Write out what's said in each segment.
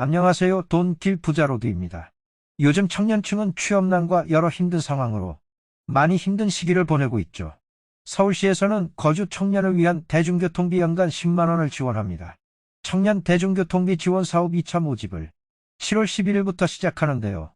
안녕하세요. 돈길 부자로드입니다. 요즘 청년층은 취업난과 여러 힘든 상황으로 많이 힘든 시기를 보내고 있죠. 서울시에서는 거주 청년을 위한 대중교통비 연간 10만원을 지원합니다. 청년 대중교통비 지원 사업 2차 모집을 7월 11일부터 시작하는데요.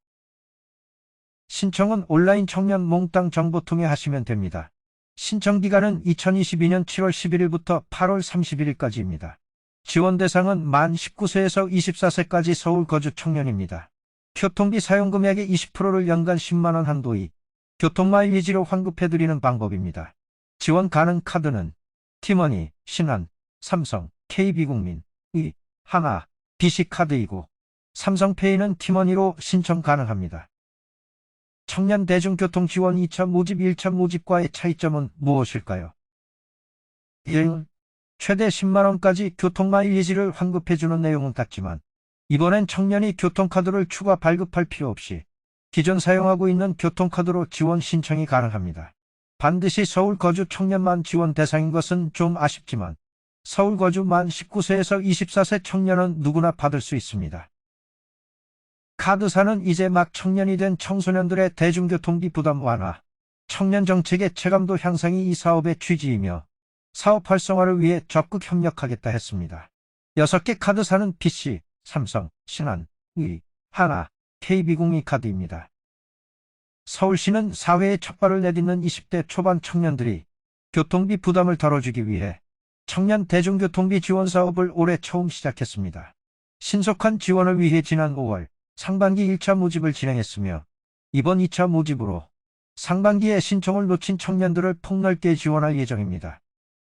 신청은 온라인 청년 몽땅 정보 통해 하시면 됩니다. 신청 기간은 2022년 7월 11일부터 8월 31일까지입니다. 지원 대상은 만 19세에서 24세까지 서울 거주 청년입니다. 교통비 사용 금액의 20%를 연간 10만원 한도의 교통마일리지로 환급해드리는 방법입니다. 지원 가능 카드는 티머니, 신한, 삼성, KB국민, 의, 하나, BC카드이고 삼성페이는 티머니로 신청 가능합니다. 청년 대중교통 지원 2차 모집 1차 모집과의 차이점은 무엇일까요? 1. 최대 10만원까지 교통마일 리지를 환급해주는 내용은 같지만 이번엔 청년이 교통카드를 추가 발급할 필요 없이 기존 사용하고 있는 교통카드로 지원 신청이 가능합니다. 반드시 서울 거주 청년만 지원 대상인 것은 좀 아쉽지만 서울 거주 만 19세에서 24세 청년은 누구나 받을 수 있습니다. 카드사는 이제 막 청년이 된 청소년들의 대중교통비 부담 완화, 청년 정책의 체감도 향상이 이 사업의 취지이며 사업 활성화를 위해 적극 협력하겠다 했습니다. 6개 카드사는 PC, 삼성, 신한, 의, 하나, KB국민 카드입니다. 서울시는 사회에 첫 발을 내딛는 20대 초반 청년들이 교통비 부담을 덜어주기 위해 청년 대중교통비 지원 사업을 올해 처음 시작했습니다. 신속한 지원을 위해 지난 5월 상반기 1차 모집을 진행했으며 이번 2차 모집으로 상반기에 신청을 놓친 청년들을 폭넓게 지원할 예정입니다.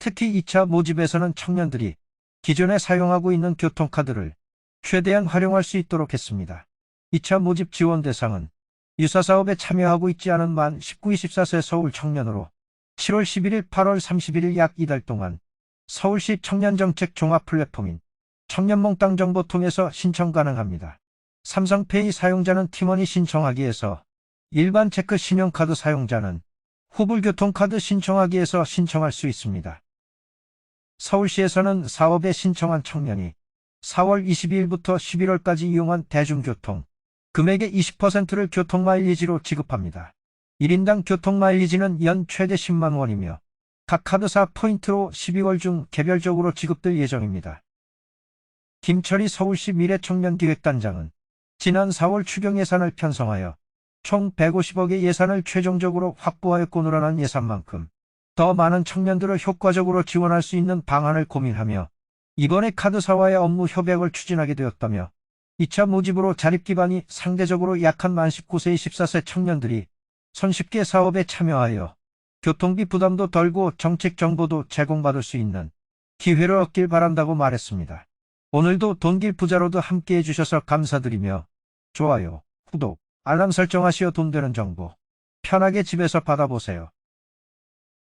특히 2차 모집에서는 청년들이 기존에 사용하고 있는 교통카드를 최대한 활용할 수 있도록 했습니다. 2차 모집 지원 대상은 유사사업에 참여하고 있지 않은 만 19, 24세 서울 청년으로 7월 11일, 8월 31일 약 이달 동안 서울시 청년정책 종합 플랫폼인 청년몽땅 정보 통해서 신청 가능합니다. 삼성페이 사용자는 팀원이 신청하기에서 일반 체크 신용카드 사용자는 후불교통카드 신청하기에서 신청할 수 있습니다. 서울시에서는 사업에 신청한 청년이 4월 22일부터 11월까지 이용한 대중교통 금액의 20%를 교통마일리지로 지급합니다. 1인당 교통마일리지는 연 최대 10만 원이며 각 카드사 포인트로 12월 중 개별적으로 지급될 예정입니다. 김철희 서울시 미래청년기획단장은 지난 4월 추경 예산을 편성하여 총 150억의 예산을 최종적으로 확보하였고 늘어난 예산만큼 더 많은 청년들을 효과적으로 지원할 수 있는 방안을 고민하며 이번에 카드사와의 업무 협약을 추진하게 되었다며 2차 모집으로 자립 기반이 상대적으로 약한 만 19세 24세 청년들이 손쉽게 사업에 참여하여 교통비 부담도 덜고 정책 정보도 제공받을 수 있는 기회를 얻길 바란다고 말했습니다. 오늘도 돈길 부자로도 함께 해 주셔서 감사드리며 좋아요, 구독, 알람 설정하시어 돈 되는 정보 편하게 집에서 받아보세요.